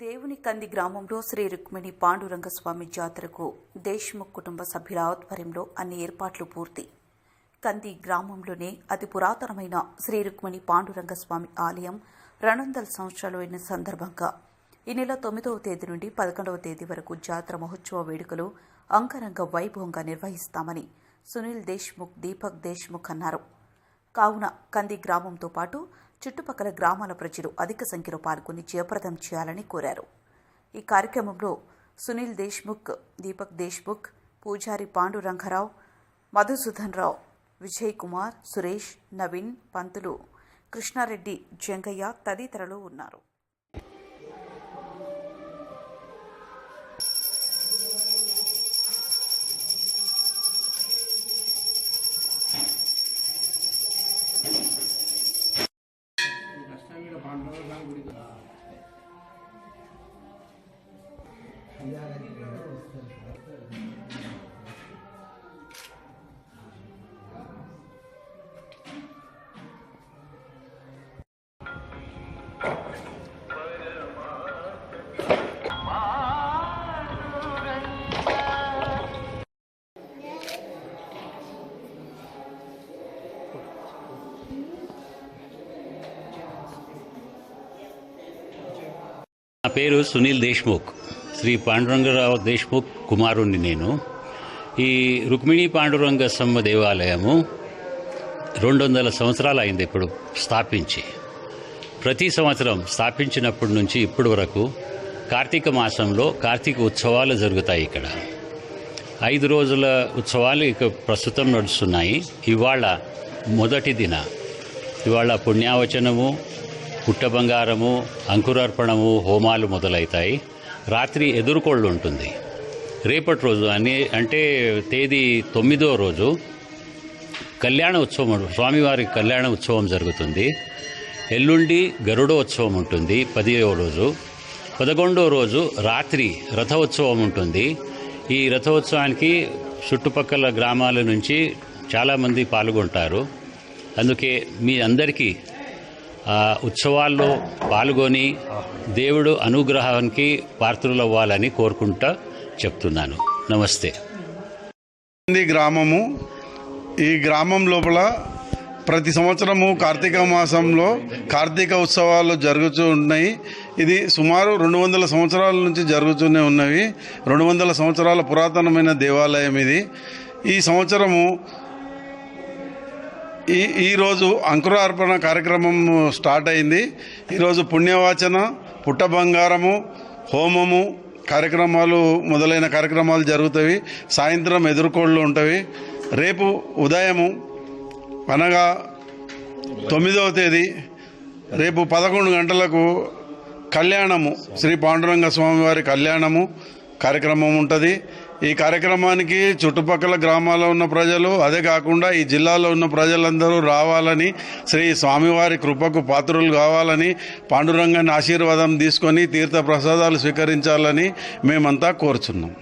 దేవుని కంది గ్రామంలో శ్రీ రుక్మిణి పాండురంగస్వామి జాతరకు దేశ్ముఖ్ కుటుంబ సభ్యుల ఆధ్వర్యంలో అన్ని ఏర్పాట్లు పూర్తి. కంది గ్రామంలోనే అతి పురాతనమైన శ్రీ రుక్మిణి పాండురంగస్వామి ఆలయం రెండు వందల సంవత్సరాలు అయిన సందర్భంగా ఈ నెల తొమ్మిదవ తేదీ నుండి పదకొండవ తేదీ వరకు జాతర మహోత్సవ వేడుకలు అంగరంగ వైభవంగా నిర్వహిస్తామని సునీల్ దేశ్ముఖ్ దీపక్ దేశ్ముఖ్ అన్నారు. కావున కంది గ్రామంతో పాటు చుట్టుపక్కల గ్రామాల ప్రజలు అధిక సంఖ్యలో పాల్గొని జయప్రదం చేయాలని కోరారు. ఈ కార్యక్రమంలో సునీల్ దేశ్ముఖ్ దీపక్ దేశ్ముఖ్ పూజారి పాండురంగారావు మధుసూదన్ రావు విజయ్ కుమార్ సురేష్ నవీన్ పంతులు కృష్ణారెడ్డి జంగయ్య తదితరులు ఉన్నారు. 항상 우리가. 이야기 నా పేరు సునీల్ దేశ్ముఖ్. శ్రీ పాండురంగరావు దేశ్ముఖ్ కుమారుణ్ణి నేను. ఈ రుక్మిణి పాండురంగ సమ్మ దేవాలయము రెండు వందల సంవత్సరాలు అయింది ఇప్పుడు స్థాపించి. ప్రతి సంవత్సరం స్థాపించినప్పటి నుంచి ఇప్పటి వరకు కార్తీక మాసంలో కార్తీక ఉత్సవాలు జరుగుతాయి ఇక్కడ. ఐదు రోజుల ఉత్సవాలు ఇక ప్రస్తుతం నడుస్తున్నాయి. ఇవాళ మొదటి దిన. ఇవాళ పుణ్యావచనము పుట్ట బంగారము అంకురార్పణము హోమాలు మొదలవుతాయి రాత్రి ఎదురుకోళ్ళు ఉంటుంది రేపటి రోజు అని అంటే తేదీ తొమ్మిదో రోజు కళ్యాణ ఉత్సవం స్వామివారి కళ్యాణ ఉత్సవం జరుగుతుంది. ఎల్లుండి గరుడోత్సవం ఉంటుంది పదిహేవ రోజు. పదకొండో రోజు రాత్రి రథోత్సవం ఉంటుంది. ఈ రథోత్సవానికి చుట్టుపక్కల గ్రామాల నుంచి చాలామంది పాల్గొంటారు. అందుకే మీ అందరికీ ఉత్సవాల్లో పాల్గొని దేవుడు అనుగ్రహానికి పాత్రులవ్వాలని కోరుకుంటా చెప్తున్నాను. నమస్తే. గ్రామము. ఈ గ్రామం లోపల ప్రతి సంవత్సరము కార్తీక మాసంలో కార్తీక ఉత్సవాలు జరుగుతూ ఉన్నాయి. ఇది సుమారు రెండు వందల సంవత్సరాల నుంచి జరుగుతూనే ఉన్నవి. రెండు వందల సంవత్సరాల పురాతనమైన దేవాలయం ఇది. ఈ సంవత్సరము ఈ ఈరోజు అంకురార్పణ కార్యక్రమం స్టార్ట్ అయింది. ఈరోజు పుణ్యవాచన పుట్ట బంగారము హోమము కార్యక్రమాలు మొదలైన కార్యక్రమాలు జరుగుతాయి సాయంత్రం ఎదుర్కోళ్ళు ఉంటాయి రేపు ఉదయము అనగా తొమ్మిదవ తేదీ రేపు పదకొండు గంటలకు కళ్యాణము శ్రీ పాండురంగ స్వామి వారి కళ్యాణము కార్యక్రమం ఉంటుంది. ఈ కార్యక్రమానికి చుట్టుపక్కల గ్రామాల్లో ఉన్న ప్రజలు అదే కాకుండా ఈ జిల్లాలో ఉన్న ప్రజలందరూ రావాలని శ్రీ స్వామివారి కృపకు పాత్రులు కావాలని పాండురంగాన్ని ఆశీర్వాదం తీసుకొని తీర్థ ప్రసాదాలు స్వీకరించాలని మేమంతా కోరుచున్నాం.